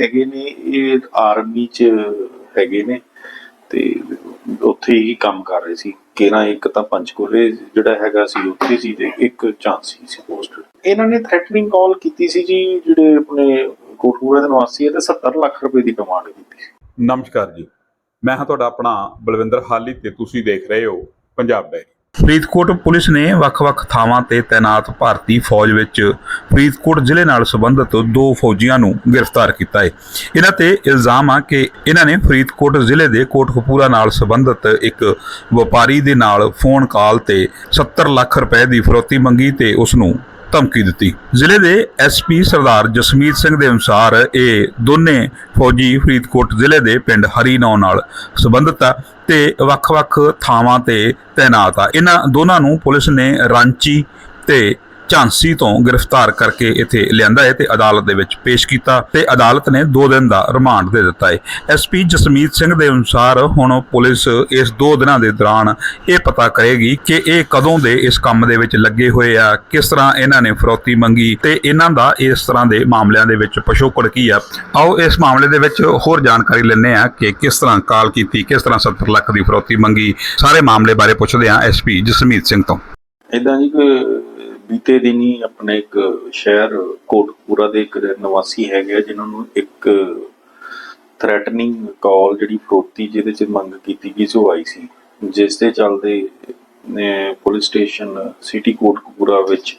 ਹੈਗੇ ਨੇ, ਇਹ ਆਰਮੀ ਚ ਹੈਗੇ ਨੇ ਤੇ ਉੱਥੇ ਹੀ ਕੰਮ ਕਰ ਰਹੇ ਸੀ। ਕਿਹੜਾ ਇੱਕ ਤਾਂ ਪੰਚਕੂਲੇ ਜਿਹੜਾ ਹੈਗਾ ਸੀ, ਉੱਥੇ ਸੀ ਤੇ ਇੱਕ ਝਾਂਸੀ ਸੀ ਪੋਸਟ ਇਹਨਾਂ ਨੇ ਥ੍ਰੈਟਨਿੰਗ ਕਾਲ ਕੀਤੀ ਸੀ ਜੀ, ਜਿਹੜੇ ਆਪਣੇ ਕੋਟਪੂਰਾ ਦੇ ਨਿਵਾਸੀ ਹੈ ਤੇ 70 ਲੱਖ ਰੁਪਏ ਦੀ ਡਿਮਾਂਡ ਕੀਤੀ ਸੀ। ਨਮਸਕਾਰ ਜੀ। ਮੈਂ ਹਾਂ ਤੁਹਾਡਾ ਆਪਣਾ ਬਲਵਿੰਦਰ ਹਾਲੀ ਤੇ ਤੁਸੀਂ ਦੇਖ ਰਹੇ ਹੋ ਪੰਜਾਬ ਡੈਰੀ। ਫਰੀਦਕੋਟ ਪੁਲਿਸ ਨੇ ਵੱਖ-ਵੱਖ ਥਾਵਾਂ ਤੇ ਤਾਇਨਾਤ ਭਾਰਤੀ ਫੌਜ ਵਿੱਚ ਫਰੀਦਕੋਟ ਜ਼ਿਲ੍ਹੇ ਨਾਲ ਸੰਬੰਧਿਤ ਦੋ ਫੌਜੀਆਂ ਨੂੰ ਗ੍ਰਿਫਤਾਰ ਕੀਤਾ ਹੈ। ਇਹਨਾਂ ਤੇ ਇਲਜ਼ਾਮ ਆ ਕਿ ਇਹਨਾਂ ਨੇ ਫਰੀਦਕੋਟ ਜ਼ਿਲ੍ਹੇ ਦੇ ਕੋਟਕਪੂਰਾ ਨਾਲ ਸੰਬੰਧਿਤ ਇੱਕ ਵਪਾਰੀ ਦੇ ਨਾਲ ਫੋਨ ਕਾਲ ਤੇ 70 ਲੱਖ ਰੁਪਏ ਦੀ ਫਰੋਤੀ ਮੰਗੀ ਤੇ ਉਸ ਨੂੰ ਧਮਕੀ ਦਿੱਤੀ। ਜ਼ਿਲ੍ਹੇ ਦੇ ਐਸਪੀ ਸਰਦਾਰ ਜਸਮੀਤ ਸਿੰਘ ਦੇ ਅਨੁਸਾਰ ਇਹ ਦੋਨੇ ਫੌਜੀ ਫਰੀਦਕੋਟ ਜ਼ਿਲ੍ਹੇ ਦੇ ਪਿੰਡ ਹਰੀਨੌ ਨਾਲ ਸੰਬੰਧਿਤ ਆ ਤੇ ਵੱਖ-ਵੱਖ ਥਾਵਾਂ ਤੇ ਤਾਇਨਾਤ ਆ। ਇਹਨਾਂ ਦੋਨਾਂ ਨੂੰ ਪੁਲਿਸ ਨੇ ਰਾਂਚੀ ਤੇ ਝਾਂਸੀ ਤੋਂ ਗ੍ਰਿਫਤਾਰ ਕਰਕੇ ਇੱਥੇ ਲਿਆਂਦਾ ਹੈ ਤੇ ਅਦਾਲਤ ਦੇ ਵਿੱਚ ਪੇਸ਼ ਕੀਤਾ ਤੇ ਅਦਾਲਤ ਨੇ 2 ਦਿਨ ਦਾ ਰਿਮਾਂਡ ਦੇ ਦਿੱਤਾ ਹੈ। ਐਸਪੀ ਜਸਮੀਤ ਸਿੰਘ ਦੇ ਅਨੁਸਾਰ ਹੁਣ ਪੁਲਿਸ ਇਸ 2 ਦਿਨਾਂ ਦੇ ਦੌਰਾਨ ਇਹ ਪਤਾ ਕਰੇਗੀ ਕਿ ਇਹ ਕਦੋਂ ਦੇ ਇਸ ਕੰਮ ਦੇ ਵਿੱਚ ਲੱਗੇ ਹੋਏ ਆ, ਕਿਸ ਤਰ੍ਹਾਂ ਇਹਨਾਂ ਨੇ ਫਰੋਤੀ ਮੰਗੀ ਤੇ ਇਹਨਾਂ ਦਾ ਇਸ ਤਰ੍ਹਾਂ ਦੇ ਮਾਮਲਿਆਂ ਦੇ ਵਿੱਚ ਪਿਛੋਕੜ ਕੀ ਆ। ਆਓ ਇਸ ਮਾਮਲੇ ਦੇ ਵਿੱਚ ਹੋਰ ਜਾਣਕਾਰੀ ਲੈਣੇ ਆ ਕਿ ਕਿਸ ਤਰ੍ਹਾਂ ਕਾਲ ਕੀਤੀ, ਕਿਸ ਤਰ੍ਹਾਂ 70 ਲੱਖ ਦੀ ਫਰੋਤੀ ਮੰਗੀ। ਸਾਰੇ ਮਾਮਲੇ ਬਾਰੇ ਪੁੱਛਦੇ ਆ ਐਸਪੀ ਜਸਮੀਤ ਸਿੰਘ ਤੋਂ। ਇਦਾਂ ਜੀ ਕਿ ਬੀਤੇ ਦਿਨੀ ਆਪਣੇ ਇੱਕ ਸ਼ਹਿਰ ਕੋਟਪੂਰਾ ਦੇ ਇੱਕ ਨਿਵਾਸੀ ਹੈਗੇ ਆ, ਜਿਨ੍ਹਾਂ ਨੂੰ ਇੱਕ ਥ੍ਰੈਟਨਿੰਗ ਕਾਲ ਜਿਹੜੀ ਫਰੋਤੀ ਜਿਹਦੇ ਚ ਮੰਗ ਕੀਤੀ ਗਈ ਸੀ, ਉਹ ਆਈ ਸੀ। ਜਿਸ ਦੇ ਚੱਲਦੇ ਨੇ ਪੁਲਿਸ ਸਟੇਸ਼ਨ ਸਿਟੀ ਕੋਟਕਪੂਰਾ ਵਿੱਚ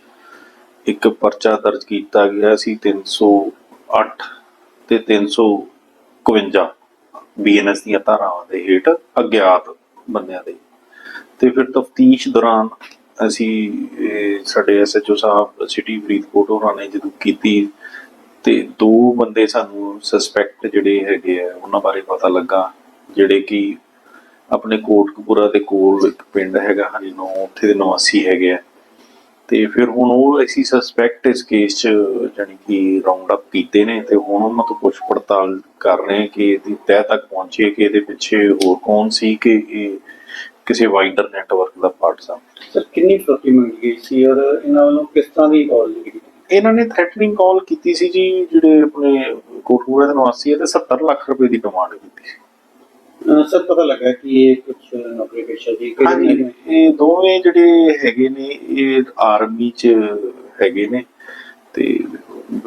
ਇੱਕ ਪਰਚਾ ਦਰਜ ਕੀਤਾ ਗਿਆ ਸੀ 308 ਤੇ 351 ਬੀਐਨਐਸ ਦੀਆਂ ਧਾਰਾਵਾਂ ਦੇ ਹੇਠ ਅਗਿਆਤ ਬੰਦਿਆਂ ਦੇ। ਤੇ ਫਿਰ ਤਫਤੀਸ਼ ਦੌਰਾਨ ਅਸੀਂ ਸਾਡੇ ਐਸਐਚਓ ਸਾਹਿਬ, ਸਿਟੀ ਫਰੀਦਕੋਟ ਹੋਰਾਂ ਨੇ ਜਦੋਂ ਕੀਤੀ ਤੇ ਦੋ ਬੰਦੇ ਸਾਨੂੰ ਸਸਪੈਕਟ ਜਿਹੜੇ ਹੈਗੇ ਆ, ਉਹਨਾਂ ਬਾਰੇ ਪਤਾ ਲੱਗਾ, ਜਿਹੜੇ ਕਿ ਆਪਣੇ ਕੋਟਕਪੂਰਾ ਦੇ ਕੋਲ ਇੱਕ ਪਿੰਡ ਹੈਗਾ ਹਰੀਨੋ ਉੱਥੇ ਦੇ ਨਿਵਾਸੀ ਹੈਗੇ ਆ। ਤੇ ਫਿਰ ਹੁਣ ਉਹ ਅਸੀਂ ਸਸਪੈਕਟ ਇਸ ਕੇਸ 'ਚ ਜਾਨੀ ਕਿ ਰਾਉਂਡ ਅਪ ਕੀਤੇ ਨੇ ਤੇ ਹੁਣ ਉਹਨਾਂ ਤੋਂ ਪੁੱਛ ਪੜਤਾਲ ਕਰ ਰਹੇ ਕਿ ਇਹਦੀ ਤਹਿ ਤੱਕ ਪਹੁੰਚੇ ਕਿ ਇਹਦੇ ਪਿੱਛੇ ਹੋਰ ਕੌਣ ਸੀ ਕਿ ਇਹ ਕਿਸੇ ਵਾਈਡਰ ਨੈਟਵਰਕ ਦਾ ਪਾਰਟ ਸੀ ਸਰ ਕਿੰਨੀ ਫਰੋਤੀ ਮੰਗੀ ਗਈ ਸੀ ਔਰ ਇਹਨਾਂ ਵੱਲੋਂ ਕਿਸ ਤਰ੍ਹਾਂ ਦੀ ਕਾਲ ਕੀਤੀ ਇਹਨਾਂ ਨੇ ਥ੍ਰੈਟਨਿੰਗ ਕਾਲ ਕੀਤੀ ਸੀ ਜੀ ਜਿਹੜੇ ਆਪਣੇ ਕੋਟਪੂਰਾ ਦੇ ਨਿਵਾਸੀ ਹੈ ਤੇ 70 ਲੱਖ ਰੁਪਏ ਦੀ ਡਿਮਾਂਡ ਕੀਤੀ ਸੀ। ਸਰ ਪਤਾ ਲੱਗਾ ਕਿ ਇਹ ਕੁਝ ਨੌਕਰੀ ਪੇਸ਼ਾ ਹਾਂਜੀ ਮਹਿਕਮੇ? ਇਹ ਦੋਵੇਂ ਜਿਹੜੇ ਹੈਗੇ ਨੇ ਇਹ ਆਰਮੀ ਚ ਹੈਗੇ ਨੇ ਤੇ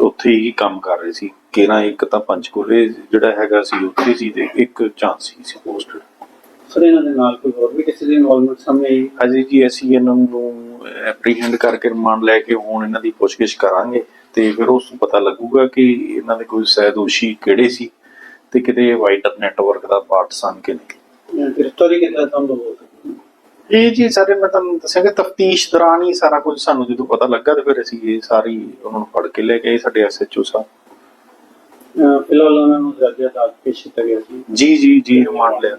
ਉੱਥੇ ਹੀ ਕੰਮ ਕਰ ਰਹੇ ਸੀ। ਕਿਹੜਾ ਇੱਕ ਤਾਂ ਪੰਚਕੂਲੇ ਜਿਹੜਾ ਹੈਗਾ ਸੀ ਉੱਥੇ ਸੀ ਤੇ ਇੱਕ ਝਾਂਸੀ ਸੀ ਪੋਸਟ। ਸਰ ਇਹਨਾਂ ਦੇ ਨਾਲ ਕੋਈ ਹੋਰ ਵੀ ਕਿਸੇ ਦੀ ਇਨਵੋਲਵਮੈਂਟ ਸਾਹਮਣੇ ਆਈ? ਅਜੇ ਜੀ ਅਸੀਂ ਇਹਨਾਂ ਨੂੰ ਐਪਰੀਹੈਂਡ ਕਰਕੇ ਰਿਮਾਂਡ ਲੈ ਕੇ ਹੁਣ ਇਹਨਾਂ ਦੀ ਪੁੱਛਗਿੱਛ ਕਰਾਂਗੇ ਤੇ ਫਿਰ ਉਸ ਨੂੰ ਪਤਾ ਲੱਗੂਗਾ ਕਿ ਇਹਨਾਂ ਦੇ ਕੋਈ ਸਹਿਦੋਸ਼ੀ ਕਿਹੜੇ ਸੀ ਤੇ ਕਿਤੇ ਵਾਈਡਰ ਨੈਟਵਰਕ ਦਾ ਪਾਰਟ ਸਨ ਕਿ ਨਹੀਂ। ਗ੍ਰਿਫਤਾਰੀ ਕਿੱਦਾਂ ਸੰਭਵ ਇਹ ਜੀ ਸਾਰੇ ਮੈਂ ਤੁਹਾਨੂੰ ਦੱਸਿਆ ਕਿ ਤਫਤੀਸ਼ ਦੌਰਾਨ ਹੀ ਸਾਰਾ ਕੁਝ ਸਾਨੂੰ ਜਦੋਂ ਪਤਾ ਲੱਗਾ ਤੇ ਫਿਰ ਅਸੀਂ ਇਹ ਸਾਰੀ ਉਹਨਾਂ ਨੂੰ ਫੜ ਕੇ ਲੈ ਗਏ ਸਾਡੇ ਐਸਐਚਓ ਸਾਹਿਬ। ਫਿਲਹਾਲ ਉਹਨਾਂ ਨੂੰ ਜੱਜ ਅਦਾਲਤ ਪੇਸ਼ ਕੀਤਾ ਗਿਆ ਸੀ। ਜੀ ਜੀ ਜੀ ਰਿਮਾਂਡ ਲਿਆ।